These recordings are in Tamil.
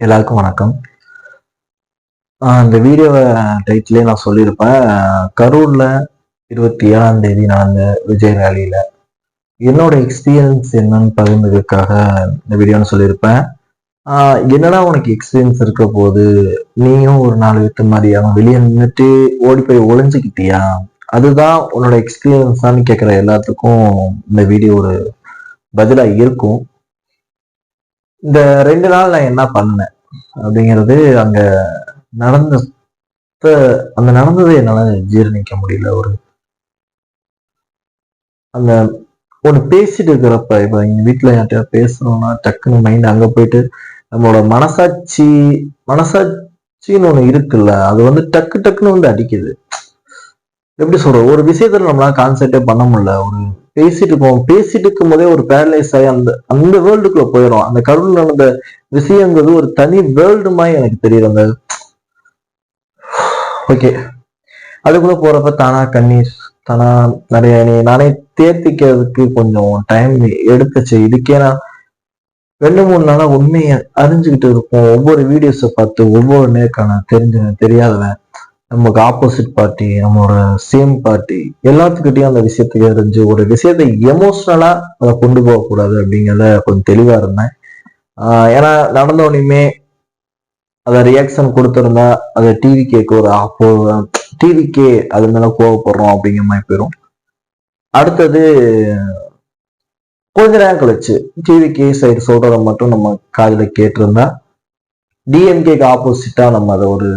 எல்லாருக்கும் வணக்கம். இந்த வீடியோவை டைட்டிலே நான் சொல்லியிருப்பேன் கரூர்ல இருபத்தி ஏழாம் தேதி நடந்த விஜய் ரேலியில என்னோட எக்ஸ்பீரியன்ஸ் என்னன்னு பகிர்ந்ததுக்காக இந்த வீடியோன்னு சொல்லியிருப்பேன். என்னடா உனக்கு எக்ஸ்பீரியன்ஸ் இருக்க போது நீயும் ஒரு நாலு வித்து மாதிரியா வெளியே நின்றுட்டு ஓடி போய் ஒளிஞ்சுக்கிட்டியா? அதுதான் உன்னோட எக்ஸ்பீரியன்ஸான்னு கேட்குற எல்லாத்துக்கும் இந்த வீடியோ ஒரு பதிலாக இருக்கும். இந்த ரெண்டு நாள் நான் என்ன பண்ணேன் அப்படிங்கிறது அங்க நடந்த அந்த நடந்ததை என்னால ஜீரணிக்க முடியல. ஒரு அந்த ஒன்று பேசிட்டு இருக்கிறப்ப இப்ப எங்க வீட்டுல யார்கிட்ட பேசணும்னா டக்குன்னு மைண்ட் அங்க போயிட்டு நம்மளோட மனசாட்சி மனசாட்சின்னு ஒண்ணு இருக்குல்ல அது வந்து டக்கு டக்குன்னு வந்து அடிக்குது. எப்படி சொல்ற ஒரு விஷயத்துல நம்மளால கான்சென்ட்ரே பண்ண முடியல. ஒரு பேசிட்டு போவோம் பேசிட்டு இருக்கும் போதே ஒரு பேரலைஸ் ஆகி அந்த அந்த வேர்ல்டுக்குள்ள போயிடும் அந்த கடவுள் நடந்த விஷயங்கிறது ஒரு தனி வேர்ல்டு மாதிரி எனக்கு தெரியுது. அந்த ஓகே அதுக்குள்ள போறப்ப தானா கண்ணீர் தானா நிறைய நீ நானே தேர்த்திக்கிறதுக்கு கொஞ்சம் டைம் எடுத்துச்சு. இதுக்கே நான் ரெண்டு மூணு நாளா உண்மையை அறிஞ்சுக்கிட்டு இருப்போம். ஒவ்வொரு வீடியோஸை பார்த்து ஒவ்வொரு நேர்காண தெரிஞ்சவன் தெரியாதவன். நமக்கு ஆப்போசிட் பார்ட்டி நம்மளோட சேம் பார்ட்டி எல்லாத்துக்கிட்டையும் அந்த விஷயத்தை எரிஞ்சு ஒரு விஷயத்தை எமோஷ்னலா அதை கொண்டு போகக்கூடாது அப்படிங்கிறத கொஞ்சம் தெளிவா இருந்தேன். ஏன்னா நடந்த அதை ரியாக்ஷன் கொடுத்துருந்தா அதை டிவி கேக்கு ஒரு அப்போ டிவிக்கே அது மேல கோவப்படுறோம் அப்படிங்கிற மாதிரி போயிடும் அடுத்தது கொஞ்ச நேரம் கழிச்சு டிவிகே சைடு சொல்றதை மட்டும் நம்ம காதில் கேட்டிருந்தா டிஎம்கேக்கு ஆப்போசிட்டா நம்ம அதை ஒரு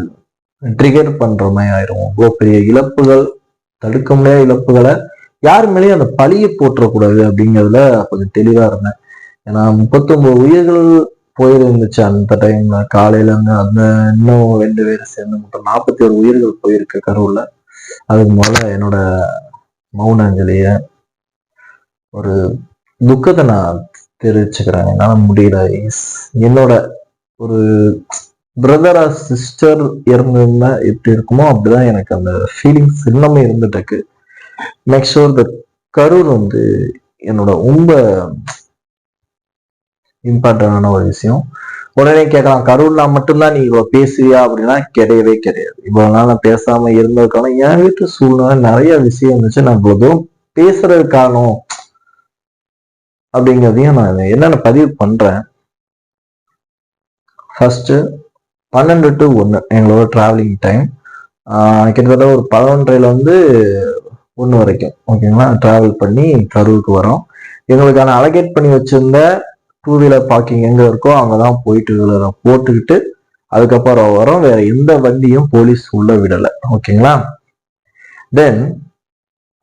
ட்ரிகர் பண்ற மாதிரி ஆயிரும். இவ்வளோ பெரிய இழப்புகள் தடுக்க முடியாத இழப்புகளை யார் மேலேயும் அந்த பழியை போற்றக்கூடாது அப்படிங்கிறதுல கொஞ்சம் தெளிவா இருந்தேன். ஏன்னா முப்பத்தொன்பது உயிர்கள் போயிருந்துச்சு அந்த டைம்ல காலையில இருந்து அந்த இன்னும் ரெண்டு பேரும் சேர்ந்து மொத்தம் நாற்பத்தி ஒரு உயிர்கள் போயிருக்கு கரூர்ல. அதுக்கு முதல்ல என்னோட மௌனாஞ்சலிய ஒரு துக்கத்தை நான் தெரிவிச்சுக்கிறேன். என்னால முடியல. இஸ் என்னோட ஒரு பிரதர் ஆர் சிஸ்டர் இறந்திருந்தா எப்படி இருக்குமோ அப்படிதான் எனக்கு அந்த ஃபீலிங்ஸ் இன்னமே இருந்துட்டு நெக்ஸ்ட் த கரூர் வந்து என்னோட ரொம்ப இம்பார்ட்டன்டான ஒரு விஷயம். உடனே கேட்கலாம் கரூர்னா மட்டும்தான் நீ இவ்வளவு பேசுவியா அப்படின்னா கிடையவே கிடையாது. இவ்வளவு நாள் நான் பேசாம இருந்ததுக்கான என் வீட்டு சூழ்நிலை நிறைய விஷயம் இருந்துச்சு. நான் இவ்வளவு தூரம் பேசுறது அப்படிங்கிறதையும் நான் என்னென்ன பதிவு பண்றேன்? ஃபர்ஸ்ட் பன்னெண்டு டு ஒன்று எங்களோட ட்ராவலிங் டைம் கிட்டத்தட்ட ஒரு பதினொன்றையில வந்து ஒன்று வரைக்கும் ஓகேங்களா ட்ராவல் பண்ணி கரூருக்கு வரோம். எங்களுக்கான அலகேட் பண்ணி வச்சிருந்த டூ வீலர் பார்க்கிங் எங்க இருக்கோ அங்கதான் போயிட்டு வீலரை போட்டுக்கிட்டு அதுக்கப்புறம் வரோம். வேற எந்த வண்டியும் போலீஸ் உள்ள விடலை ஓகேங்களா தென்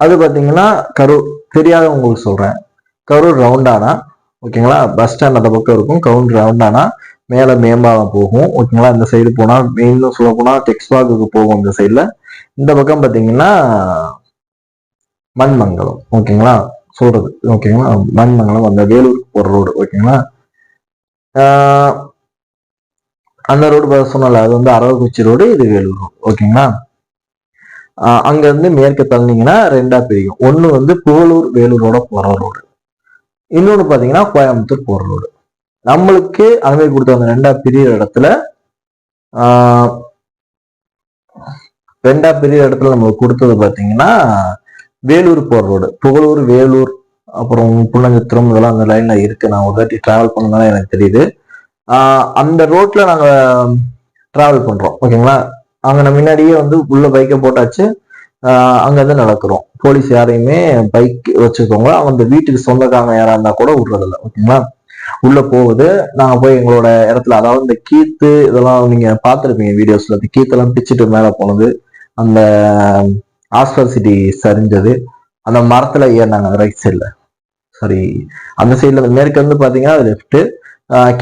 அது பாத்தீங்கன்னா கரூர் தெரியாதவங்களுக்கு சொல்றேன். கரூர் ரவுண்டானா ஓகேங்களா பஸ் ஸ்டாண்ட் அந்த பக்கம் இருக்கும். கவுண்ட் ரவுண்டானா மேல மேம்பாலம் போகும். ஓகேங்களா இந்த சைடு போனா இன்னும் சொல்ல போனா டெக்ஸ்பாக்கு போகும் இந்த சைடுல இந்த பக்கம் பாத்தீங்கன்னா மண்மங்கலம். ஓகேங்களா சொல்றது. ஓகேங்களா மண்மங்கலம் அந்த வேலூருக்கு போற ரோடு ஓகேங்களா அந்த ரோடு சொன்னல அது வந்து அரவக்குச்சி ரோடு இது வேலூர் ரோடு ஓகேங்களா அங்கேருந்து அங்க இருந்து மேற்கு தள்ளினீங்கன்னா ரெண்டா பிரியும். ஒன்று வந்து புகழூர் வேலூரோட போற ரோடு இன்னொன்னு பாத்தீங்கன்னா கோயம்புத்தூர் போற ரோடு நம்மளுக்கு அனுமதி கொடுத்த அந்த ரெண்டா பிரியிற இடத்துல ரெண்டா பெரிய இடத்துல நம்மளுக்கு கொடுத்தது பார்த்தீங்கன்னா வேலூர் போகிற ரோடு புகழூர் வேலூர் அப்புறம் புள்ளஞ்சித்திரம் இதெல்லாம் அந்த லைன்ல இருக்கு. நான் ஒரு தாட்டி டிராவல் பண்ணதால எனக்கு தெரியுது. அந்த ரோட்ல நாங்க டிராவல் பண்றோம். ஓகேங்களா? அங்க நம்ம முன்னாடியே வந்து உள்ள பைக்கை போட்டாச்சு. அங்கேருந்து நடக்கிறோம். போலீஸ் யாரையுமே பைக் வச்சுக்கோங்க. அந்த வீட்டுக்கு சொந்தக்காரங்க யாரா இருந்தா கூட விடுறதில்ல. ஓகேங்களா? உள்ள போகுது. நாங்க போய் எங்களோட இடத்துல அதாவது இந்த கீத்து இதெல்லாம் நீங்க பார்த்துருப்பீங்க வீடியோஸ்ல அந்த கீத்தெல்லாம் பிச்சுட்டு மேல போனது. அந்த ஆஸ்பர் சிட்டி சரிஞ்சது. அந்த மரத்துல ஏறினாங்க ரைட் சைட்ல சாரி அந்த சைட்ல மேற்கு வந்து பாத்தீங்கன்னா அது லெஃப்ட்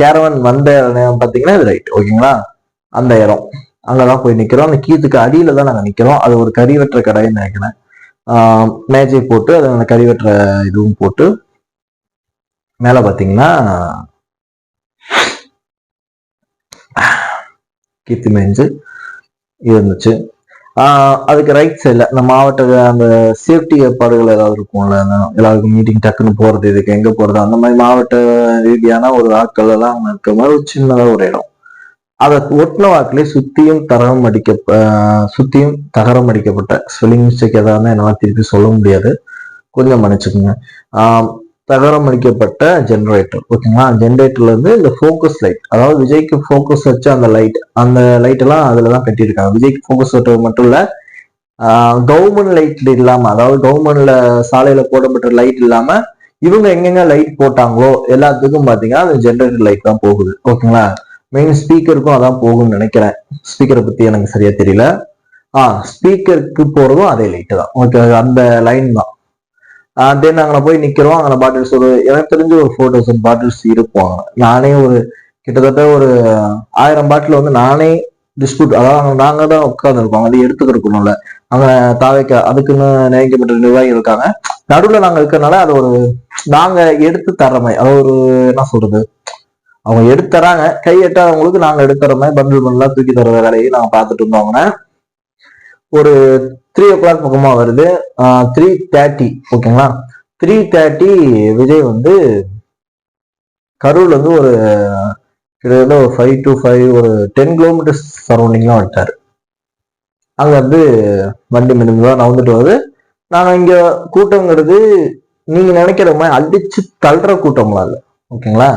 கேரவன் வந்த நேரம் பாத்தீங்கன்னா இது ரைட் ஓகேங்களா அந்த இடம். அங்கதான் போய் நிக்கிறோம். அந்த கீத்துக்கு அடியில தான் நாங்க நிக்கிறோம். அது ஒரு கறி வெட்டுற கடைன்னு நினைக்கிறேன் மேஜை போட்டு அது அந்த கறி வெட்டுற இதுவும் போட்டு மேல பாத்தீங்கன்னா கீர்த்தி மேஞ்சு இருந்துச்சு. ஆஹ் அதுக்கு ரைட் சைடில் இந்த மாவட்ட அந்த சேஃப்டி ஏற்பாடுகள் ஏதாவது இருக்கும்ல எல்லாருக்கும் மீட்டிங் டக்குன்னு போறது இதுக்கு எங்க போறது அந்த மாதிரி மாவட்ட ரீதியான ஒரு ஆட்கள் எல்லாம் அங்க இருக்க மாதிரி ஒரு சின்னதா ஒரு இடம். அதை ஒட்டின வாக்கிலே சுத்தியும் தரம் அடிக்க ஆஹ் சுத்தியும் தகரம் அடிக்கப்பட்ட ஸ்பெல்லிங் மிஸ்டேக் எதாவது என்னால் திருப்பி சொல்ல முடியாது. கொஞ்சம் மன்னிச்சுக்கோங்க. ஆஹ் தகரம் அளிக்கப்பட்ட ஜென்ரேட்டர் ஓகேங்களா ஜென்ரேட்டர்ல இருந்து இந்த ஃபோக்கஸ் லைட் அதாவது விஜய்க்கு ஃபோக்கஸ் வச்ச அந்த லைட் அந்த லைட் எல்லாம் அதுல தான் கட்டியிருக்காங்க. விஜய்க்கு ஃபோக்கஸ் வச்சது மட்டும் இல்ல கவர்மெண்ட் லைட்ல இல்லாம அதாவது கவர்மெண்ட்ல சாலையில போடப்பட்ட லைட் இல்லாம இவங்க எங்கெங்க லைட் போட்டாங்களோ எல்லாத்துக்கும் பாத்தீங்கன்னா அந்த ஜென்ரேட்டர் லைட் தான் போகுது. ஓகேங்களா மெயின் ஸ்பீக்கருக்கும் அதான் போகும்னு நினைக்கிறேன். ஸ்பீக்கரை பத்தி எனக்கு சரியா தெரியல. ஆ ஸ்பீக்கருக்கு போறதும் அதே லைட் தான். ஓகே அந்த லைன் தான். தென் அங்கே போய் நிற்கிறோம் அங்கே பாட்டில்ஸ் ஒரு எனக்கு தெரிஞ்ச ஒரு ஃபோர் தௌசண்ட் பாட்டில்ஸ் இருக்கும். நானே ஒரு கிட்டத்தட்ட ஒரு ஆயிரம் பாட்டில் வந்து நானே டிஸ்பியூட் அதாவது நாங்கள் தான் உட்காந்துருக்கோம் அது எடுத்துக்கிறக்கணும்ல அங்கே தாவைக்க அதுக்குன்னு நியமிக்கப்பட்ட நிர்வாகிகள் இருக்காங்க. நடுவுல நாங்க இருக்கறனால அது ஒரு நாங்க எடுத்து தர்ற மாதிரி அது ஒரு என்ன சொல்றது? அவங்க எடுத்து தராங்க கை எட்டாதவங்களுக்கு நாங்க எடுத்துற மாதிரி பண்டில் பண்டிலா தூக்கி தர வேலையை நாங்க பார்த்துட்டு இருந்தோங்க ஒரு த்ரீ ஓ கிளாக் பக்கமாக வருது த்ரீ தேர்ட்டி ஓகேங்களா த்ரீ தேர்ட்டி விஜய் வந்து கரூர்ல இருந்து ஒரு கிட்டத்தட்ட ஒரு ஃபைவ் டு ஃபைவ் ஒரு டென் கிலோமீட்டர்ஸ் சரௌண்டிங்லாம் வந்துட்டார். அங்கே வந்து வண்டி தான் நவுந்துட்டு வருது. நாங்கள் இங்கே கூட்டங்கிறது நீங்கள் நினைக்கிற மாதிரி அடித்து தள்ளுற கூட்டம்லாம் இல்லை. ஓகேங்களா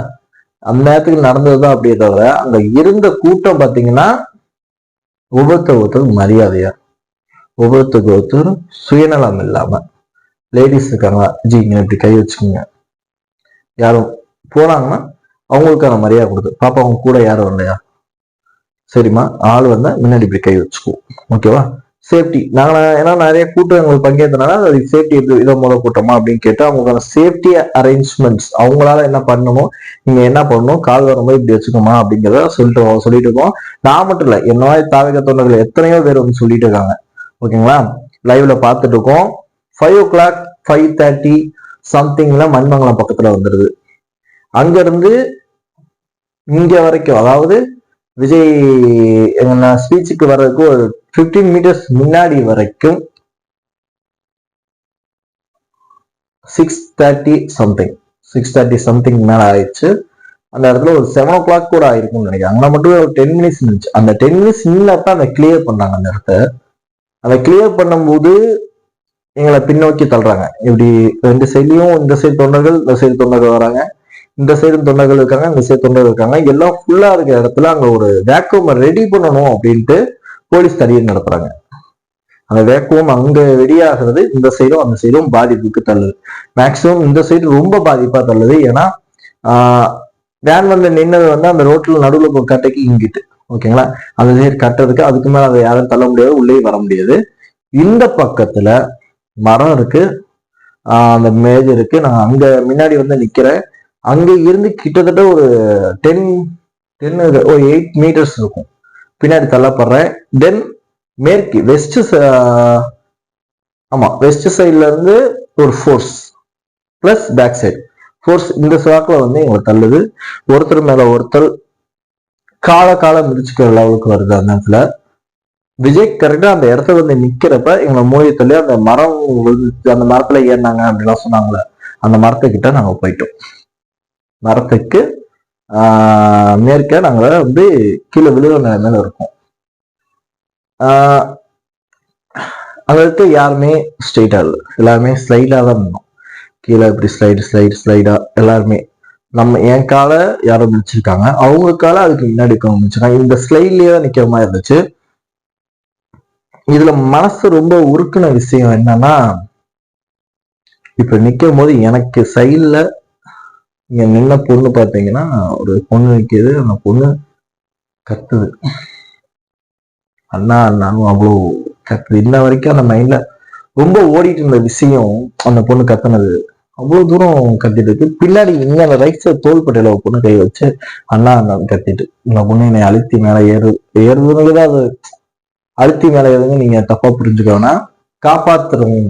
அந்த நேரத்துக்கு நடந்தது தான் அப்படியே தவிர அங்கே இருந்த கூட்டம் பார்த்தீங்கன்னா ஒவ்வொருத்தர் ஒருத்தருக்கு மரியாதையாக ஒவ்வொருத்தருக்கு ஒருத்தர் சுயநலம் இல்லாம லேடிஸ் இருக்காங்க ஜி இங்க இப்படி கை வச்சுக்கோங்க. யாரும் போனாங்கன்னா அவங்களுக்கான மரியாதை கொடுத்து பாப்பா அவங்க கூட யாரும் வரலையா? சரிம்மா ஆள் வந்தா முன்னாடி இப்படி கை வச்சுக்குவோம் ஓகேவா சேஃப்டி நாங்க ஏன்னா நிறைய கூட்டம் எங்களுக்கு பங்கேற்றனால அது சேஃப்டி எப்படி இதை முதல் கூட்டமா அப்படின்னு கேட்டு அவங்களுக்கான சேஃப்டி அரேஞ்ச்மெண்ட்ஸ் அவங்களால என்ன பண்ணணும் நீங்க என்ன பண்ணணும் கால் வரும்போது இப்படி வச்சுக்கோமா அப்படிங்கிறத சொல்லிட்டு சொல்லிட்டு இருக்கோம். நான் மட்டும் இல்லை என்ன தாவக தொண்டர்கள் எத்தனையோ பேர் வந்து சொல்லிட்டு இருக்காங்க. ஓகேங்களா? லைவ்ல பார்த்துட்டு இருக்கோம் five o'clock five thirty சம்திங்ல மண்மங்கலம் பக்கத்துல வந்துருது. அங்கிருந்து இங்க வரைக்கும் அதாவது விஜய் எங்க ஸ்பீச்சுக்கு வர்றதுக்கு ஒரு பிப்டீன் மீட்டர்ஸ் முன்னாடி வரைக்கும் six thirty something six thirty something மேல ஆயிடுச்சு. அந்த இடத்துல ஒரு செவன் ஓ கிளாக் கூட ஆயிருக்கும்னு நினைக்கிறேன். அங்க மட்டும் ஒரு டென் மினிட்ஸ் இருந்துச்சு. அந்த டென் மினிட்ஸ் நின்னப்ப அதை கிளியர் பண்ணாங்க அந்த இடத்த. அதை கிளியர் பண்ணும்போது எங்களை பின்னோக்கி தள்ளுறாங்க. இப்படி ரெண்டு சைட்லயும் இந்த சைடு தொண்டர்கள் இந்த சைடு தொண்டர்கள் வராங்க. இந்த சைடு தொண்டர்கள் இருக்காங்க இந்த சைடு தொண்டர்கள் இருக்காங்க. எல்லாம் ஃபுல்லா இருக்கிற இடத்துல அங்க ஒரு வேக்குவம் ரெடி பண்ணணும் அப்படின்ட்டு போலீஸ் தடியை நடத்துறாங்க. அந்த வேக்குவம் அங்க வெடியாகிறது இந்த சைடும் அந்த சைடும் பாதிப்புக்கு தள்ளுது. மேக்சிமம் இந்த சைடு ரொம்ப பாதிப்பா தள்ளுது. ஏன்னா வேன் வந்து நின்னது வந்து அந்த ரோட்ல நடுவில் கட்டைக்கு இங்கிட்டு. ஓகேங்களா? அந்த நீர் கட்டுறதுக்கு அதுக்கு மேல அதை யாரும் தள்ள முடியாது உள்ளே வர முடியாது. இந்த பக்கத்துல மரம் இருக்கு. அந்த மேஜ் இருக்கு. நான் அங்க முன்னாடி வந்து நிக்கிறேன். அங்க இருந்து கிட்டத்தட்ட ஒரு டென் டென் ஒரு எயிட் மீட்டர்ஸ் இருக்கும். பின்னாடி தள்ளப்படுறேன். தென் மேற்கு வெஸ்ட் ஆமா வெஸ்ட் சைட்ல இருந்து ஒரு force plus back side force இந்த சாக்கில் வந்து எங்களை தள்ளுது. ஒருத்தர் மேல ஒருத்தர் கால காலம் மிதிச்சுக்கிற லெவலுக்கு வருது அந்த இடத்துல. விஜய் கரெக்டா அந்த இடத்துல வந்து நிக்கிறப்ப எங்களை மூடி தள்ளி அந்த மரம் அந்த மரத்துல ஏறினாங்க அப்படிலாம் சொன்னாங்களே அந்த மரத்துக்கிட்ட நாங்க போயிட்டோம். மரத்துக்கு ஆஹ் மேற்க நாங்க வந்து கீழே விழுகிற நிலைமையில இருக்கோம். ஆஹ் அங்க இருக்க யாருமே ஸ்ட்ரெயிட்டா இல்லை. எல்லாருமே ஸ்லைடா தான் இருந்தோம். கீழே இப்படி ஸ்லைடு ஸ்லைடு ஸ்லைடா எல்லாருமே. நம்ம என் காலை யாரோ மிதிச்சிருக்காங்க அவங்க காலை அதுக்கு முன்னாடி இருக்கவங்க மிதிச்சிருக்காங்க இந்த ஸ்லைட்லயே தான் நிக்கிற மாதிரி இருந்துச்சு. இதுல மனசு ரொம்ப உருக்குன விஷயம் என்னன்னா இப்ப நிக்கும் போது எனக்கு சைட்ல இங்க நின்ன பொண்ணு பாத்தீங்கன்னா ஒரு பொண்ணு நிக்குது. அந்த பொண்ணு கத்துது. அண்ணா அண்ணாவும் அவ்வளோ கத்துது. இன்ன வரைக்கும் அந்த மைண்ட்ல ரொம்ப ஓடிட்டு இருந்த விஷயம் அந்த பொண்ணு கத்துனது. அவ்வளவு தூரம் கத்திட்டு இருக்கு. பின்னாடி இன்னும் ரைட் சைட் தோள்பட்டையில ஒரு பொண்ணு கை வச்சு அண்ணா அண்ணா கத்திட்டு. இந்த பொண்ணு என்னை அழுத்தி மேல ஏறு ஏறுதுன்னு அது அழுத்தி மேல ஏறுதுன்னு நீங்க தப்பா புரிஞ்சுக்கணும்னா காப்பாத்துறோம்.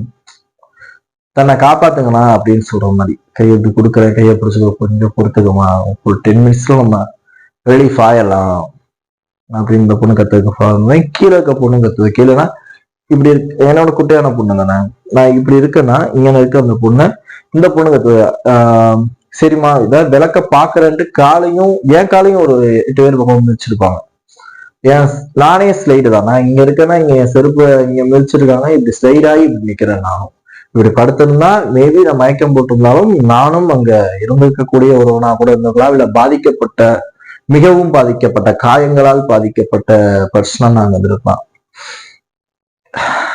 தன்னை காப்பாத்துங்கண்ணா அப்படின்னு சொல்ற மாதிரி. கையெழுத்து கொடுக்குறேன் கையை பிடிச்சிக்க கொஞ்சம் பொறுத்துக்கமா ஒரு டென் மினிட்ஸ்ல நம்ம ரிலீஃப் ஆயிடலாம். அப்படின்னு இந்த பொண்ணு கத்துக்க கீழே இருக்க பொண்ணு கத்துது கீழேனா இப்படி இருக்கு. என்னோட குட்டையான பொண்ணு தானே நான் இப்படி இருக்கேன்னா இங்க இருக்க அந்த பொண்ணு இந்த பொண்ணுங்க ஆஹ் சரிம்மா இதை விளக்க பாக்குறேன்ட்டு காலையும் என் காலையும் ஒரு எட்டு பேர் பக்கம் மிதிச்சிருப்பாங்க வச்சிருப்பாங்க. ஏன் நானே ஸ்லைடு தான் நான் இங்க இருக்கேன்னா இங்க என் செருப்பு இங்க மிதிச்சிருக்காங்க இப்படி ஸ்லைடாகி இப்படி நிக்கிறேன் நானும். இப்படி படுத்திருந்தா மேபி நான் மயக்கம் போட்டிருந்தாலும் நானும் அங்க இருந்திருக்கக்கூடிய ஒருவனா கூட இருந்திருக்கலாம் இல்ல பாதிக்கப்பட்ட மிகவும் பாதிக்கப்பட்ட காயங்களால் பாதிக்கப்பட்ட பர்சனா நாங்க இருந்திருக்கலாம்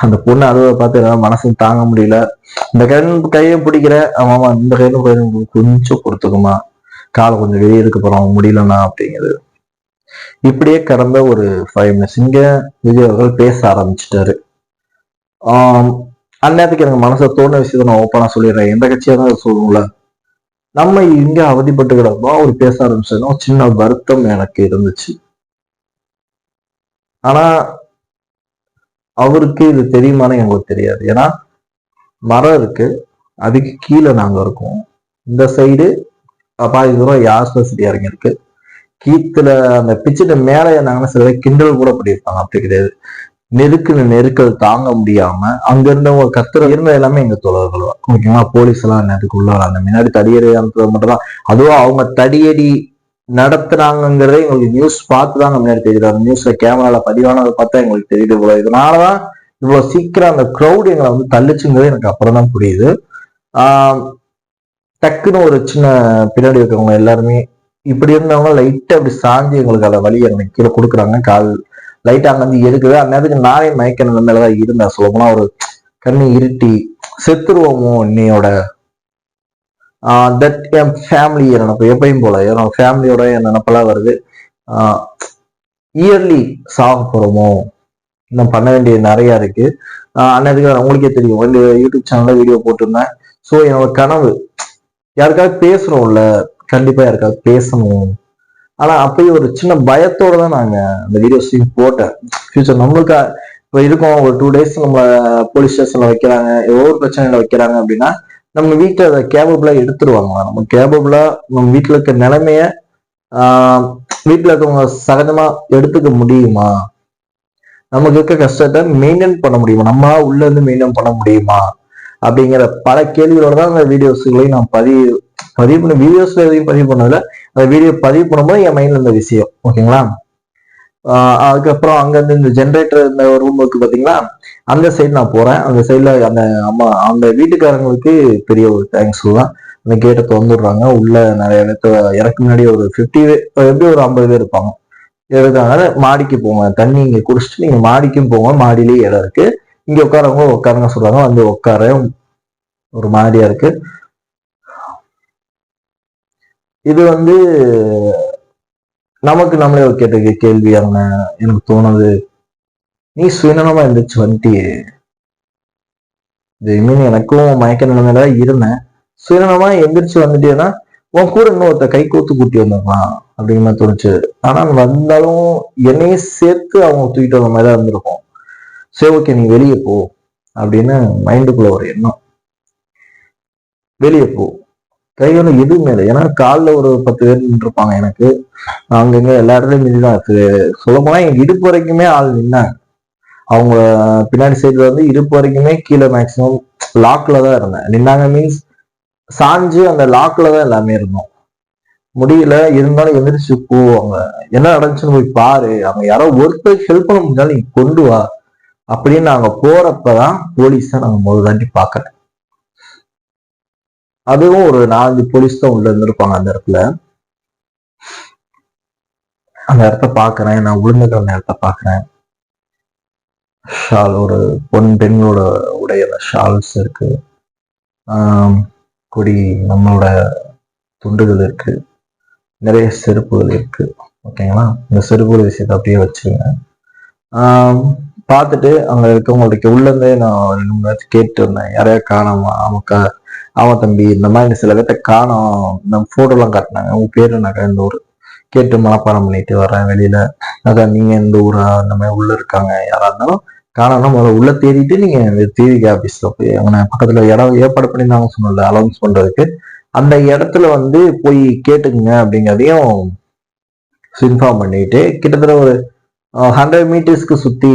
அந்த பொண்ணு அழுவ பார்த்து என்னால் மனசு தாங்க முடியல. இந்த கை கையை பிடிக்கிற ஆமாமா இந்த கையில கொஞ்சம் கொஞ்சம் கொடுத்துக்குமா? காலை கொஞ்சம் வெளியே இருக்க போறோம் முடியலண்ணா அப்படிங்கிறது இப்படியே கடந்த ஒரு ஃபைவ் மினிட்ஸ் இங்க விஜய் அவர்கள் பேச ஆரம்பிச்சிட்டாரு. ஆஹ் அந்நேரத்துக்கு எனக்கு மனசை தோண விஷயத்த நான் ஓப்பனா சொல்லிடுறேன். எந்த கட்சியா தான் சொல்லுங்கள நம்ம இங்க அவதிப்பட்டு கிடப்போ அவர் பேச ஆரம்பிச்சதுன்னா சின்ன வருத்தம் எனக்கு இருந்துச்சு. ஆனா அவருக்கு இது தெரியுமான்னு எங்களுக்கு தெரியாது. ஏன்னா மரம் இருக்கு. அதுக்கு கீழே நாங்க இருக்கோம். இந்த சைடு பாதி தூரம் இறங்கி இருக்கு. கீத்துல அந்த பிச்சுட்டு மேலே இருந்தாங்கன்னா சில பேர் கிண்டல் கூட பண்ணியிருப்பாங்க. அப்படி கிடையாது. நெருக்குன்னு நெருக்கல் தாங்க முடியாம அங்க இருந்தவங்க கத்துற இருந்த எல்லாமே எங்க தோழர்கள் தான். முக்கியமா போலீஸ் எல்லாம் நேரத்துக்கு உள்ள முன்னாடி தடியடி அனுப்புறது மட்டும் தான் அதுவும் அவங்க தடியடி நடத்துறாங்கிறதே எங்களுக்கு நியூஸ் பார்த்து தான் முன்னாடி தெரியுது. அந்த நியூஸ்ல கேமரால பதிவானதை பார்த்தா எங்களுக்கு தெரியுது இவ்வளவு இதனாலதான் இவ்வளவு சீக்கிரம் அந்த க்ரௌட் எங்களை வந்து தள்ளிச்சுங்கிறது எனக்கு அப்புறம் தான் புரியுது. ஆஹ் டக்குன்னு ஒரு சின்ன பின்னாடி இருக்கிறவங்க எல்லாருமே இப்படி இருந்தவங்க லைட்டா அப்படி சாஞ்சி எங்களுக்கு அதை வழி எனக்கு கீழே கொடுக்குறாங்க. கால் லைட்டா அங்கேருந்து வந்து எடுக்குது அந்நேரத்துக்கு நானே மயக்க நிலைமையிலதான் இருந்தேன். சொல்லப்போனா ஒரு கண்ணு இருட்டி செத்துருவோமோ இன்னையோட தட் என் ஃபேமிலி நினப்பு எப்பயும் போல என்னோட ஃபேமிலியோட என் நினப்பெல்லாம் வருது. இயர்லி சாங் போறோமோ இன்னும் பண்ண வேண்டியது நிறைய இருக்கு. அன்னதுக்கு உங்களுக்கே தெரியும். இந்த யூடியூப் சேனல்ல வீடியோ போட்டிருந்தேன். ஸோ என்னோட கனவு யாருக்காவது பேசுறோம்ல கண்டிப்பா யாருக்காவது பேசணும். ஆனா அப்பயும் ஒரு சின்ன பயத்தோட தான் நாங்க அந்த வீடியோஸையும் போட்டேன். ஃபியூச்சர் நம்மளுக்கு இப்போ இருக்கோம் ஒரு டூ டேஸ் நம்ம போலீஸ் ஸ்டேஷன்ல வைக்கிறாங்க ஏதோ ஒரு பிரச்சனையில வைக்கிறாங்க அப்படின்னா நம்ம வீட்டில் அதை கேபபிளாக எடுத்துருவாங்களா நம்ம கேபபிளாக நம்ம வீட்டில் இருக்க நிலைமைய வீட்டில் இருக்கவங்க சகஜமாக எடுத்துக்க முடியுமா? நமக்கு இருக்க கஷ்டத்தை மெயின்டைன் பண்ண முடியுமா? நம்ம உள்ள இருந்து மெயின்டைன் பண்ண முடியுமா? அப்படிங்கிற பல கேள்விகளோட தான் அந்த வீடியோஸ்களையும் நான் பதிவு பதிவு பண்ண வீடியோஸ்ல எதையும் பதிவு பண்ணதில்ல. அந்த வீடியோ பதிவு பண்ணும்போது என் மைண்ட்ல இருந்த விஷயம். ஓகேங்களா அதுக்கப்புறம் அங்கேருந்து இந்த ஜென்ரேட்டர் இந்த ரூம் இருக்கு பாத்தீங்களா அந்த சைடு நான் போறேன். அந்த சைடில் அந்த அம்மா அந்த வீட்டுக்காரங்களுக்கு பெரிய ஒரு தேங்க்ஸ் தான் அந்த கேட்டை திறந்துடுறாங்க. உள்ள நிறைய இடத்த இறக்கு முன்னாடி ஒரு ஃபிஃப்டி எப்படி ஒரு ஐம்பது பேர் இருப்பாங்க. இருக்காங்க மாடிக்கு போங்க. தண்ணி இங்க குடிச்சிட்டு நீங்க மாடிக்கும் போங்க. மாடியிலேயே இடம் இருக்கு. இங்க உட்காரவங்க உட்காருங்க சொல்றாங்க. வந்து உட்கார ஒரு மாடியாக இருக்கு. இது வந்து நமக்கு நம்மளே ஒரு கேட்ட கேள்வி அவங்க எனக்கு தோணுது. நீ சுயநலமா இருந்துச்சு வந்துட்டியே. இது மீன் எனக்கும் மயக்க நிலைமையில இருந்தேன். சுயநலமா எந்திரிச்சு வந்துட்டேன்னா உன் கூட இன்னொருத்த கை கோத்து கூட்டி வந்திருக்கலாம் அப்படிங்கிற மாதிரி தோணுச்சு. ஆனா வந்தாலும் என்னையும் சேர்த்து அவங்க தூக்கிட்டு வந்த மாதிரி தான் இருந்திருக்கும். சரி ஓகே நீ வெளியே போ அப்படின்னு மைண்டுக்குள்ள ஒரு எண்ணம். வெளியே போ. கையில எதுவுமே இல்லை. ஏன்னா காலில் ஒரு பத்து பேர் நின்றுருப்பாங்க எனக்கு. அங்கங்க எல்லா இடத்துலையும் மிதிதான் சொல்ல போனா எங்க இடுப்பு வரைக்குமே ஆள் நின்னாங்க. அவங்க பின்னாடி சைடுல வந்து இடுப்பு வரைக்குமே கீழே மேக்சிமம் லாக்ல தான் இருந்தேன். நின்னாங்க மீன்ஸ் சாஞ்சு அந்த லாக்ல தான் எல்லாமே இருந்தோம். முடியல. இருந்தாலும் எந்திரிச்சு போ அவங்க என்ன நடந்துச்சுன்னு போய் பாரு. அவங்க யாரோ ஒருத்தர் ஹெல்ப் பண்ண முடிஞ்சாலும் நீ கொண்டு வா. அப்படின்னு நாங்க போறப்பதான் போலீஸை நாங்க முதல் தாண்டி பார்க்குறேன் அதுவும் ஒரு நாலஞ்சு போலீஸ் தான் உள்ள இருந்திருப்பாங்க அந்த இடத்துல. அந்த இடத்த பாக்குறேன். நான் விழுந்துக்கிற நேரத்தை பாக்குறேன். ஷால் ஒரு பொன் பெண்ணோட உடைய ஷால்ஸ் இருக்கு. கொடி நம்மளோட துண்டுகள் இருக்கு. நிறைய செருப்புகள் இருக்கு. ஓகேங்களா இந்த செருப்புகள் விஷயத்தை அப்படியே வச்சுருங்க. பார்த்துட்டு அங்க இருக்கவங்களுக்கு உள்ளே இருந்தே நான் ரெண்டு மூணு கேட்டு இருந்தேன். யாரையா காணாமா? ஆமாக்கா ஆமா தம்பி இந்த மாதிரி சில பேர்த்த காணோம். நம்ம போட்டோலாம் காட்டினாங்க. உங்க பேரு நகை இந்த ஊர். கேட்டு மனப்பாடம் பண்ணிட்டு வரேன் வெளியில. அதான் நீங்க இந்த ஊரா? அந்த மாதிரி உள்ள இருக்காங்க. யாரா இருந்தாலும் காணோம்னா முதல்ல உள்ள தேடிட்டு நீங்க டிவிகே ஆபீஸ்ல போய் அவனை பக்கத்துல இடம் ஏற்பாடு பண்ணியிருந்தாங்க சொன்னல அலௌன்ஸ் பண்றதுக்கு. அந்த இடத்துல வந்து போய் கேட்டுக்குங்க அப்படிங்கிறதையும் இன்ஃபார்ம் பண்ணிட்டு கிட்டத்தட்ட ஒரு ஹண்ட்ரட் மீட்டர்ஸ்க்கு சுத்தி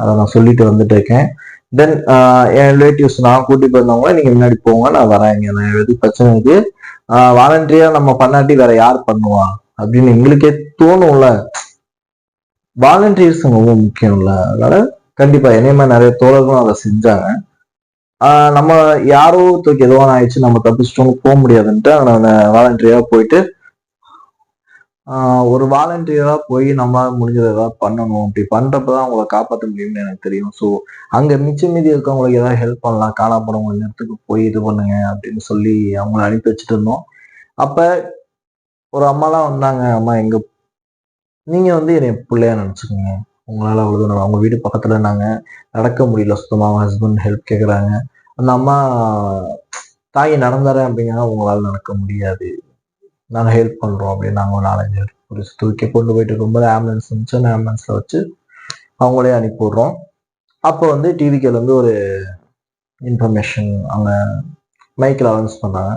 அதை நான் சொல்லிட்டு வந்துட்டு இருக்கேன். தென் uh, என் ரிலேட்டிவ்ஸ் நான் கூட்டி போயிருந்தவங்க நீங்க முன்னாடி போங்க நான் வரேன் இங்க. நான் எதுவும் பிரச்சனை இருக்கு வாலண்டியரா நம்ம பண்ணாட்டி வேற யார் பண்ணுவா? அப்படின்னு எங்களுக்கே தோணும்ல. வாலண்டியர்ஸ் ரொம்ப முக்கியம் இல்ல அதனால கண்டிப்பா என்னைய மாதிரி நிறைய தோழர்களும் அதை செஞ்சாங்க. ஆஹ் நம்ம யாரோ தூக்கி எதுவான ஆயிடுச்சு நம்ம தப்பிச்சிட்டோம் போக முடியாதுன்ட்டு நான் வாலண்டியரா போயிட்டு ஒரு வாலண்டியரா போய் நம்மளால் முடிஞ்சதை ஏதாவது பண்ணணும். அப்படி பண்றப்பதான் அவங்கள காப்பாற்ற முடியும்னு எனக்கு தெரியும். ஸோ அங்க மிச்சம் மீதி இருக்கவங்களுக்கு ஏதாவது ஹெல்ப் பண்ணலாம். காணாப்படவங்க நேரத்துக்கு போய் இது பண்ணுங்க அப்படின்னு சொல்லி அவங்கள அனுப்பி வச்சுட்டு இருந்தோம். அப்ப ஒரு அம்மாலாம் வந்தாங்க. அம்மா எங்க நீங்க வந்து என்னை பிள்ளையா நினைச்சுக்கோங்க. உங்களால் அவ்வளோ தூரம் அவங்க வீடு பக்கத்தில் நாங்கள் நடக்க முடியல. சுத்தமாக அவங்க ஹஸ்பண்ட் ஹெல்ப் கேட்குறாங்க அந்த அம்மா தாய் நடந்தாரேன் அப்படிங்கன்னா உங்களால் நடக்க முடியாது. நாங்கள் ஹெல்ப் பண்ணுறோம் அப்படின்னு நாங்கள் ஒரு நாலஞ்சு ஒரு தூக்கி கொண்டு போயிட்டு இருக்கும்போது ஆம்புலன்ஸ் இருந்துச்சுன்னு ஆம்புலன்ஸில் வச்சு அவங்களே அனுப்பி விடுறோம். அப்போ வந்து டிவிக்கில் வந்து ஒரு இன்ஃபர்மேஷன் அவங்க மைக்கில் அனௌன்ஸ் பண்ணாங்க.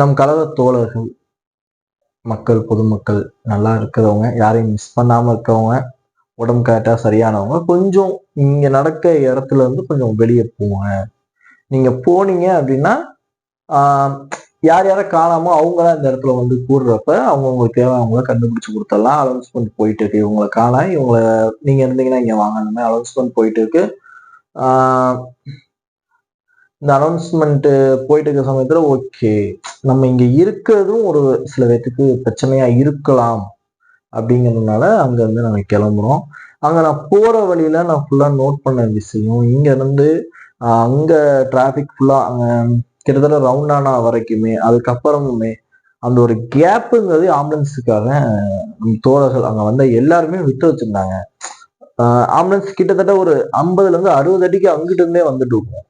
நம் கழக தோழர்கள் மக்கள் பொதுமக்கள் நல்லா இருக்கிறவங்க யாரையும் மிஸ் பண்ணாமல் இருக்கவங்க உடம்பு கரெக்டாக சரியானவங்க கொஞ்சம் இங்கே நடக்க இடத்துல இருந்து கொஞ்சம் வெளியே போவாங்க நீங்கள் போனீங்க அப்படின்னா யார் யாரை காணாமோ அவங்களாம் இந்த இடத்துல வந்து கூடுறப்ப அவங்கவுங்களுக்கு தேவை அவங்கள கண்டுபிடிச்சு கொடுத்துடலாம். அலௌன்ஸ்மெண்ட் போயிட்டு இருக்கு. இவங்களை காணா இவங்களை நீங்க இருந்தீங்கன்னா இங்க வாங்க அந்த மாதிரி அலௌன்ஸ்மெண்ட் போயிட்டு இருக்கு. இந்த அனௌன்ஸ்மெண்ட் போயிட்டு இருக்க சமயத்துல ஓகே நம்ம இங்க இருக்கிறதும் ஒரு சில பேர்த்துக்கு பிரச்சனையா இருக்கலாம் அப்படிங்கிறதுனால அங்க இருந்து நாங்க கிளம்புறோம். அங்க நான் போற வழியில நான் ஃபுல்லா நோட் பண்ண விஷயம் இங்க இருந்து அங்க டிராபிக் ஃபுல்லா அங்க கிட்டத்தட்ட ரவுண்ட் ஆனா வரைக்குமே அதுக்கப்புறமுமே அந்த ஒரு கேப்புங்கிறது ஆம்புலன்ஸுக்காக நம் தோழர்கள் அங்க வந்த எல்லாருமே விட்டு வச்சிருந்தாங்க. ஆம்புலன்ஸ் கிட்டத்தட்ட ஒரு ஐம்பதுல இருந்து அறுபது அடிக்கு அங்கிட்டு இருந்தே வந்துட்டு இருக்கும்.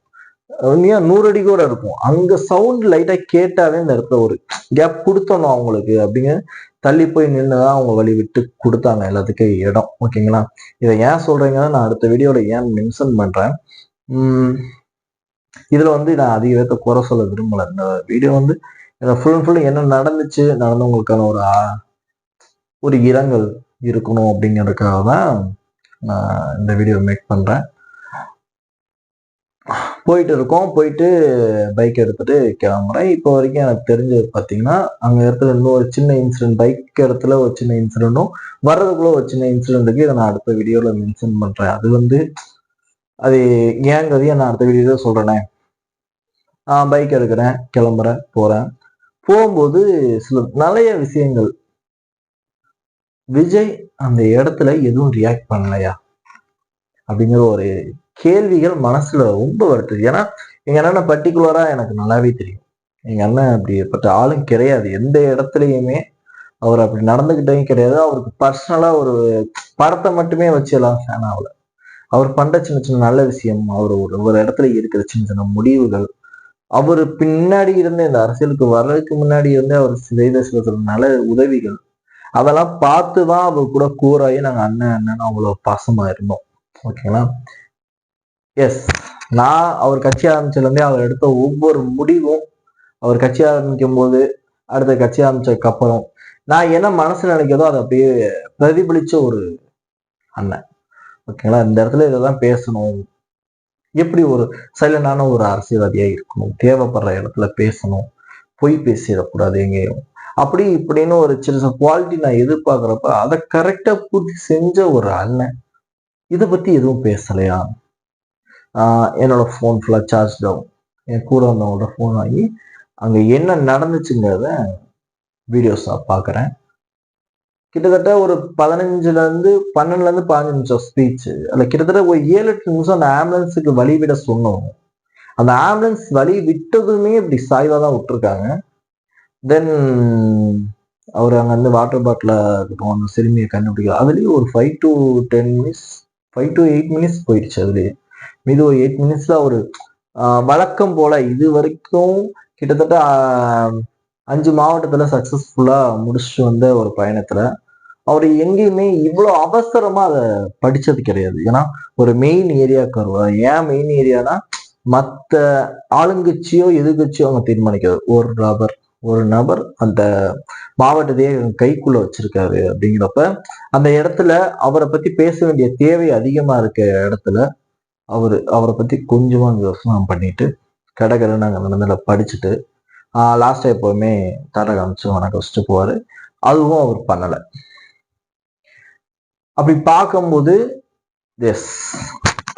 உண்மையா நூறு அடி கூட இருக்கும். அங்க சவுண்ட் லைட்டா கேட்டாவே இந்த இடத்துல ஒரு கேப் கொடுத்தணும் அவங்களுக்கு அப்படிங்க தள்ளி போய் நின்றுதான் அவங்க வழி விட்டு கொடுத்தாங்க எல்லாத்துக்கும் இடம். ஓகேங்களா? இதை ஏன் சொல்றீங்கன்னா நான் அடுத்த வீடியோல ஏன் மென்ஷன் பண்றேன். உம் இதுல வந்து நான் அதிக பேர்த்த குறை சொல்ல விரும்பல. இந்த வீடியோ வந்து ஃபுல் அண்ட் ஃபுல் என்ன நடந்துச்சு நடந்தவங்களுக்கான ஒரு ஒரு இரங்கல் இருக்கணும் அப்படிங்கிறதுக்காக தான் நான் இந்த வீடியோ மேக் பண்றேன். போயிட்டு இருக்கோம். போயிட்டு பைக் எடுத்துட்டு கிளம்புறேன். இப்போ வரைக்கும் எனக்கு தெரிஞ்சது பார்த்தீங்கன்னா அங்க இடத்துல இன்னும் ஒரு சின்ன இன்சிடென்ட் பைக் இடத்துல ஒரு சின்ன இன்சிடென்ட்டும் வர்றதுக்குள்ள ஒரு சின்ன இன்சிடென்ட் இருக்கு இதை நான் அடுத்த வீடியோவில் மென்ஷன் பண்றேன். அது வந்து அது ஏங்கிறதையும் நான் அடுத்த வீடியோல சொல்றேனே. பைக் எடுக்கிறேன் கிளம்புறேன் போறேன். போகும்போது சில நிறைய விஷயங்கள். விஜய் அந்த இடத்துல எதுவும் ரியாக்ட் பண்ணலையா? அப்படிங்கிற ஒரு கேள்விகள் மனசுல ரொம்ப வருது. ஏன்னா எங்க அண்ணன் பர்டிகுலரா எனக்கு நல்லாவே தெரியும். எங்க அண்ணன் அப்படிப்பட்ட ஆளும் கிடையாது. எந்த இடத்துலயுமே அவர் அப்படி நடந்துகிட்டே கிடையாது. அவருக்கு பர்சனலா ஒரு படத்தை மட்டுமே வச்சு எல்லாம் ஃபேன் ஆகல. அவர் பண்ற சின்ன சின்ன நல்ல விஷயம் அவர் ஒரு ஒரு இடத்துல இருக்கிற சின்ன சின்ன முடிவுகள் அவர் பின்னாடி இருந்து இந்த அரசியலுக்கு வர்றதுக்கு முன்னாடி இருந்து அவர் செய்த சில சில நல்ல உதவிகள் அதெல்லாம் பார்த்து தான் அவர் கூட கூறாயி நாங்க அண்ணன் அண்ணன் அவ்வளோ பாசமா இருந்தோம். ஓகேங்களா? எஸ் நான் அவர் கட்சி ஆரம்பிச்சதுல இருந்தே அவர் எடுத்த ஒவ்வொரு முடிவும் அவர் கட்சி ஆரம்பிக்கும் போது அடுத்த கட்சி ஆரம்பிச்சதுக்கு அப்புறம் நான் என்ன மனசு நினைக்கிறதோ அதை அப்படியே பிரதிபலிச்ச ஒரு அண்ணன். ஓகேங்களா இந்த இடத்துல இதை தான் பேசணும். எப்படி ஒரு சைலண்டான ஒரு அரசியல்வாதியாக இருக்கணும்? தேவைப்படுற இடத்துல பேசணும். பொய் பேசிடக்கூடாது எங்கேயும். அப்படி இப்படின்னு ஒரு சின்ன சின்ன குவாலிட்டி நான் எதிர்பார்க்குறப்ப அதை கரெக்டாக பூர்த்தி செஞ்ச ஒரு அண்ணன் இதை பற்றி எதுவும் பேசலையா? என்னோடய என்னோட ஃபோன் ஃபுல்லாக சார்ஜ் ஆகும் என் கூட வந்தவங்களோட ஃபோன் வாங்கி அங்கே என்ன நடந்துச்சுங்கிறத வீடியோஸ் நான் பார்க்குறேன். கிட்டத்தட்ட ஒரு பதினஞ்சுல இருந்து பன்னெண்டுல இருந்து பதினஞ்சு நிமிஷம் ஸ்பீச் அதுல கிட்டத்தட்ட ஒரு ஏழு எட்டு நிமிஷம் அந்த ஆம்புலன்ஸுக்கு வழி விட சொன்னோம். அந்த ஆம்புலன்ஸ் வழி விட்டதுமே இப்படி சாய்வா தான் விட்டுருக்காங்க. தென் அவர் அங்கே வந்து வாட்டர் பாட்டில அந்த சிறுமியை கண்டுபிடிக்கல அதுலேயும் ஒரு five to ten minutes five to eight minutes போயிடுச்சு அதுலேயே. மீது ஒரு எயிட் மினிட்ஸில் ஒரு வழக்கம் போல இது வரைக்கும் கிட்டத்தட்ட அஞ்சு மாவட்டத்தில் சக்ஸஸ்ஃபுல்லாக முடிச்சுட்டு வந்த ஒரு பயணத்தில் அவர் எங்கேயுமே இவ்வளோ அவசரமாக அதை படித்தது கிடையாது. ஏன்னா ஒரு மெயின் ஏரியாவுக்கு வருவார் ஏன் மெயின் ஏரியானா மற்ற ஆளுங்கட்சியோ எதிர்கட்சியோ அவங்க தீர்மானிக்கிறது. ஒரு நபர் ஒரு நபர் அந்த மாவட்டத்தையே கைக்குள்ள வச்சிருக்காரு அப்படிங்கிறப்ப அந்த இடத்துல அவரை பத்தி பேச வேண்டிய தேவை அதிகமா இருக்க இடத்துல அவரு அவரை பத்தி கொஞ்சமா யோசனை பண்ணிட்டு கடற்கரை நாங்கள் நடந்ததில் படிச்சுட்டு லாஸ்டா எப்பவுமே டாடா காமிச்சு வணக்கம் வச்சுட்டு போவாரு. அதுவும் அவர் பண்ணல. அப்படி பார்க்கும்போது எஸ்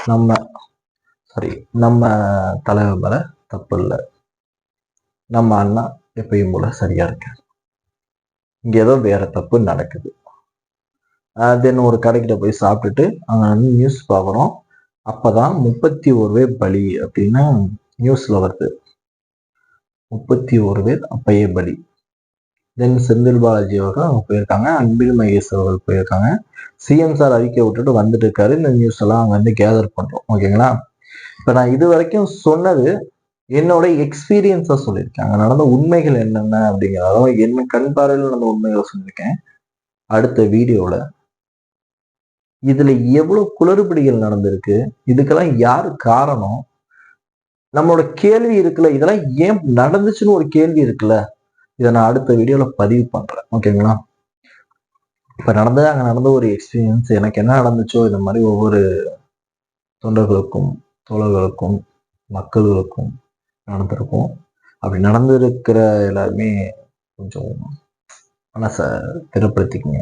நம்ம சாரி நம்ம தலைவர் மேல தப்பு இல்லை. நம்ம அண்ணா எப்பயும் போல சரியா இருக்கார். இங்க ஏதோ வேற தப்பு நடக்குது. தென் ஒரு கடைக்கிட்ட போய் சாப்பிட்டுட்டு அங்க வந்து நியூஸ் பார்க்குறோம். அப்பதான் முப்பத்தி ஒரு பலி அப்படின்னு நியூஸ்ல வருது. முப்பத்தி ஒரு பேர் அப்பயே பலி தென் செந்தில் பாலாஜி அவர்கள் அவங்க போயிருக்காங்க. அன்பில் மகேஷ் அவர்கள் போயிருக்காங்க. சிஎம் சார் அறிக்கை விட்டுட்டு வந்துட்டு இருக்காரு இந்த நியூஸ் எல்லாம் அவங்க வந்து கேதர் பண்றோம். ஓகேங்களா இப்போ நான் இது வரைக்கும் சொன்னது என்னோட எக்ஸ்பீரியன்ஸா சொல்லியிருக்கேன். அங்கே நடந்த உண்மைகள் என்னென்ன அப்படிங்கிற அதாவது என்ன கண் பார்வையில் நடந்த உண்மைகளை சொல்லியிருக்கேன். அடுத்த வீடியோவில் இதில் எவ்வளோ குளறுபடிகள் நடந்திருக்கு? இதுக்கெல்லாம் யார் காரணம்? நம்மளோட கேள்வி இருக்குல்ல இதெல்லாம் ஏன் நடந்துச்சுன்னு ஒரு கேள்வி இருக்குல்ல இதை நான் அடுத்த வீடியோல பதிவு பண்றேன். ஓகேங்களா இப்ப நடந்தது அங்க நடந்த ஒரு எக்ஸ்பீரியன்ஸ் எனக்கு என்ன நடந்துச்சோ இந்த மாதிரி ஒவ்வொரு தொண்டர்களுக்கும் தோழர்களுக்கும் மக்களுக்கும் நடந்திருக்கும். அப்படி நடந்திருக்கிற எல்லாருமே கொஞ்சம் மனசை திறப்படுத்திக்கங்க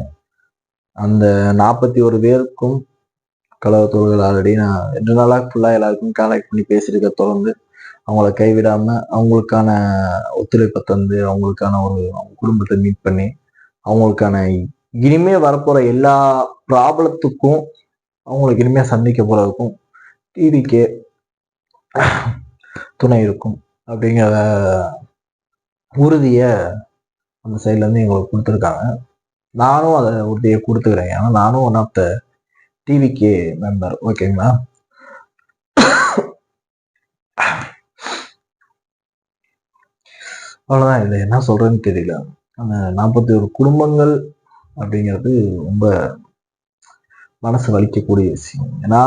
அந்த நாற்பத்தி ஒரு பேருக்கும் கழகத்தோழர்கள் ஆல்ரெடி நான் ரெண்டு நாளாக ஃபுல்லாக எல்லாருக்கும் கான்டாக்ட் பண்ணி பேசியிருக்க தொடர்ந்து அவங்கள கைவிடாமல் அவங்களுக்கான ஒத்துழைப்பை தந்து அவங்களுக்கான ஒரு அவங்க குடும்பத்தை மீட் பண்ணி அவங்களுக்கான இனிமே வரப்போகிற எல்லா ப்ராப்ளத்துக்கும் அவங்களுக்கு இனிமேல் சந்திக்க போகிறதுக்கும் டிவிக்கே துணை இருக்கும் அப்படிங்கிற உறுதியை அந்த சைட்லேருந்து எங்களுக்கு கொடுத்துருக்காங்க. நானும் அதை உறுதியை கொடுத்துக்கிறேன். ஏன்னா நானும் one of the TVK member ஓகேங்களா அவ்வளோதான் இதில் என்ன சொல்கிறேன்னு தெரியல. அந்த நாற்பத்தி ஒரு குடும்பங்கள் அப்படிங்கிறது ரொம்ப மனசு வலிக்கக்கூடிய விஷயம். ஏன்னா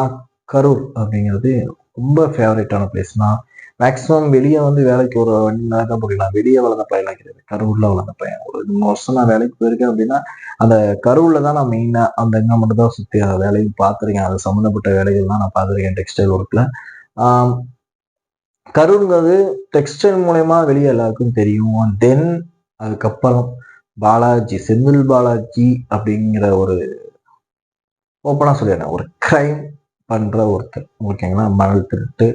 கரூர் அப்படிங்கிறது ரொம்ப ஃபேவரட்டான பிளேஸ்னால் மேக்ஸிமம் வெளியே வந்து வேலைக்கு ஒரு வண்டி நேரம் தான் போயிடலாம் வெளியே வளர்ந்த பையன்லாம் கிடையாது. கரூரில் வளர்ந்த பையன். ஒரு மூணு வருஷம் நான் வேலைக்கு போயிருக்கேன் அப்படின்னா அந்த கரூரில் தான் நான் மெயினா அந்த எங்க மட்டும் தான் சுத்தி அந்த வேலையும் பார்த்துருக்கேன். அது சம்மந்தப்பட்ட வேலைகள் தான் நான் பார்த்துருக்கேன் டெக்ஸ்டைல் ஒர்க்ல கரூருங்கிறது டெக்ஸ்டைல் மூலயமா வெளியே எல்லாருக்கும் தெரியும். தென் அதுக்கப்புறம் பாலாஜி செந்தில் பாலாஜி அப்படிங்கிற ஒரு ஓப்பனாக சொல்லிடுறேன். ஒரு கிரைம் பண்ற ஒருத்தர். ஓகேங்களா? மணல் திருட்டு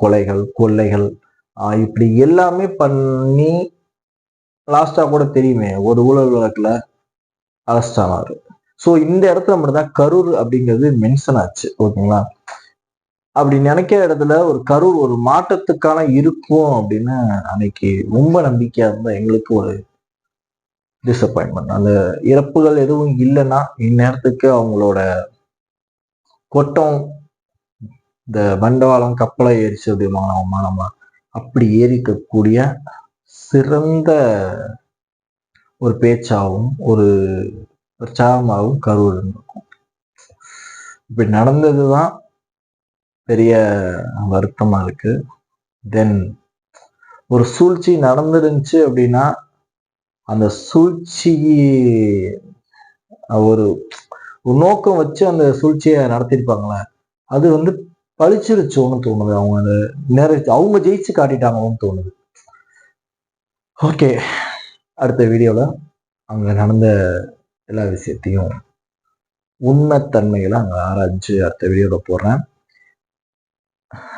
கொலைகள் கொள்ளைகள் இப்படி எல்லாமே பண்ணி லாஸ்டா கூட தெரியுமே ஒரு ஊழல் வழக்குல அரெஸ்ட் ஆனாரு. ஸோ இந்த இடத்துல மட்டும்தான் கரூர் அப்படிங்கிறது மென்ஷன் ஆச்சு ஓகேங்களா? அப்படி நினைக்கிற இடத்துல ஒரு கரூர் ஒரு மாற்றத்துக்கான இருக்கும் அப்படின்னு அன்னைக்கு ரொம்ப நம்பிக்கையா இருந்தா எங்களுக்கு ஒரு டிசப்பாயின்மெண்ட் அந்த இறப்புகள் எதுவும் இல்லைன்னா இந்நேரத்துக்கு அவங்களோட கொட்டம் இந்த வண்டவாளம் கப்பலை ஏறிச்சு அப்படிமா நம்ம அப்படி ஏறிக்கக்கூடிய சிறந்த ஒரு பேச்சாகவும் ஒரு பிரச்சாரமாகவும் கரூர் இருந்திருக்கும். இப்படி நடந்ததுதான் பெரிய வருத்தமா இருக்கு. தென் ஒரு சூழ்ச்சி நடந்துருந்துச்சு அப்படின்னா அந்த சூழ்ச்சி ஒரு நோக்கம் வச்சு அந்த சூழ்ச்சியை நடத்திருப்பாங்களே அது வந்து பழிச்சிருச்சோன்னு தோணுது அவங்க அந்த நிறைய அவங்க ஜெயிச்சு காட்டிட்டாங்களோன்னு தோணுது. ஓகே அடுத்த வீடியோவில் அங்கே நடந்த எல்லா விஷயத்தையும் உண்மைத்தன்மைகளை அங்கே ஆராய்ச்சி அடுத்த வீடியோவில் போடுறேன்.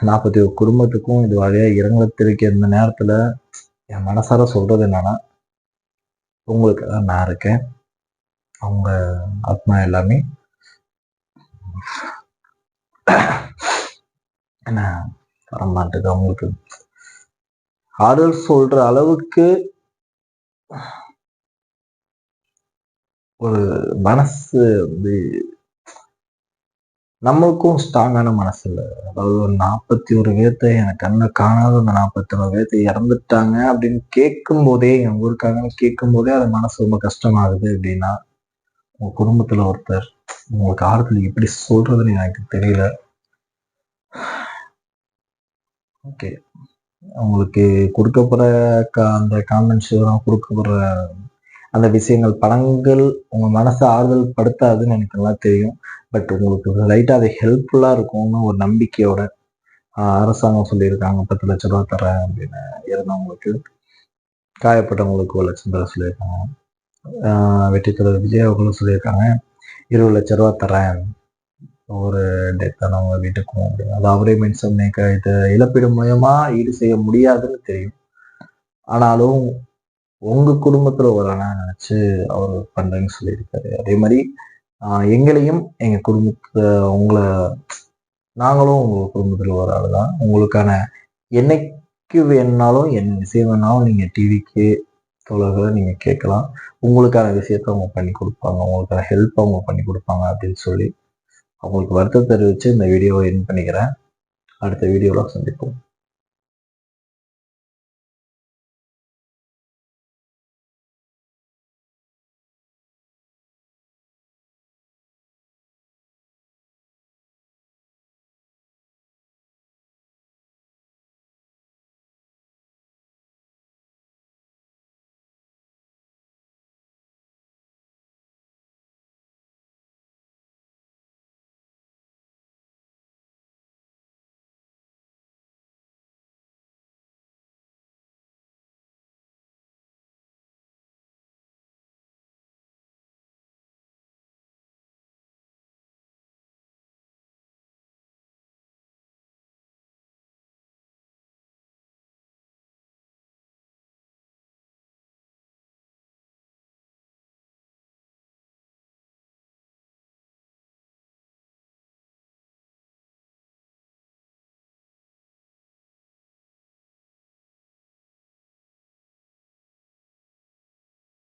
நாற்பத்தி ஒரு குடும்பத்துக்கும் இது வழியாக இறங்கத்திற்கு இந்த நேரத்தில் என் மனசார சொல்கிறது என்னன்னா உங்களுக்கு தான் நான் இருக்கேன். அவங்க ஆத்மா எல்லாமே என்ன வரமாட்டுது அவங்களுக்கு. ஆறுதல் சொல்ற அளவுக்கு ஒரு மனசு வந்து நம்மளுக்கும் ஸ்ட்ராங்கான மனசு இல்லை. அதாவது ஒரு நாற்பத்தி ஒரு பேர்த்தை எனக்கு கண்ணை காணாத அந்த நாற்பத்தி ஒரு பேர்த்த இறந்துட்டாங்க அப்படின்னு கேட்கும் போதே என் ஊருக்காகன்னு கேட்கும் போதே அது மனசு ரொம்ப கஷ்டமாகுது அப்படின்னா உங்க குடும்பத்துல ஒருத்தர் உங்களுக்கு ஆறுதல் எப்படி சொல்றதுன்னு எனக்கு தெரியல. ஓகே. உங்களுக்கு கொடுக்கப்படுற போற அந்த காமெண்ட்ஸ் கொடுக்கப்படுற அந்த விஷயங்கள் படங்கள் உங்க மனசை ஆறுதல் படுத்தாதுன்னு எனக்கு நல்லா தெரியும். பட் உங்களுக்கு லைட்டாக அது ஹெல்ப்ஃபுல்லாக இருக்கும்னு ஒரு நம்பிக்கையோட அரசாங்கம் சொல்லியிருக்காங்க. பத்து லட்ச ரூபா தரேன் அப்படின்னு இருந்தவங்களுக்கு காயப்பட்டவங்களுக்கு ஒரு லட்சம் தர சொல்லியிருக்காங்க. வெற்றி தலைவர் விஜய் அவர்களும் சொல்லியிருக்காங்க. இருபது லட்ச ரூபா தரேன் ஒரு டெத்தானவங்க வீட்டுக்கும் அப்படின்னு அது அவரே மென்ஷன் பண்ணிக்க இது இழப்பீடு மூலயமா ஈடு செய்ய முடியாதுன்னு தெரியும். ஆனாலும் உங்க குடும்பத்துல ஒரு அண்ணா நினைச்சு அவர் பண்றேன்னு சொல்லியிருக்காரு. அதே மாதிரி எங்களையும் எங்க குடும்பத்துல உங்களை நாங்களும் உங்க குடும்பத்துல ஒரு ஆள் தான் உங்களுக்கான என்னைக்கு வேணுனாலும் என்ன விஷயம் வேணாலும் நீங்க டிவிக்கு தோழர்களை நீங்க கேட்கலாம். உங்களுக்கான விஷயத்த அவங்க பண்ணி கொடுப்பாங்க. உங்களுக்கான ஹெல்ப் அவங்க பண்ணி கொடுப்பாங்க அப்படின்னு சொல்லி அவங்களுக்கு வருத்தம் தெரிவித்து இந்த வீடியோவை என் பண்ணிக்கிறேன். அடுத்த வீடியோவில் சந்திப்போம்.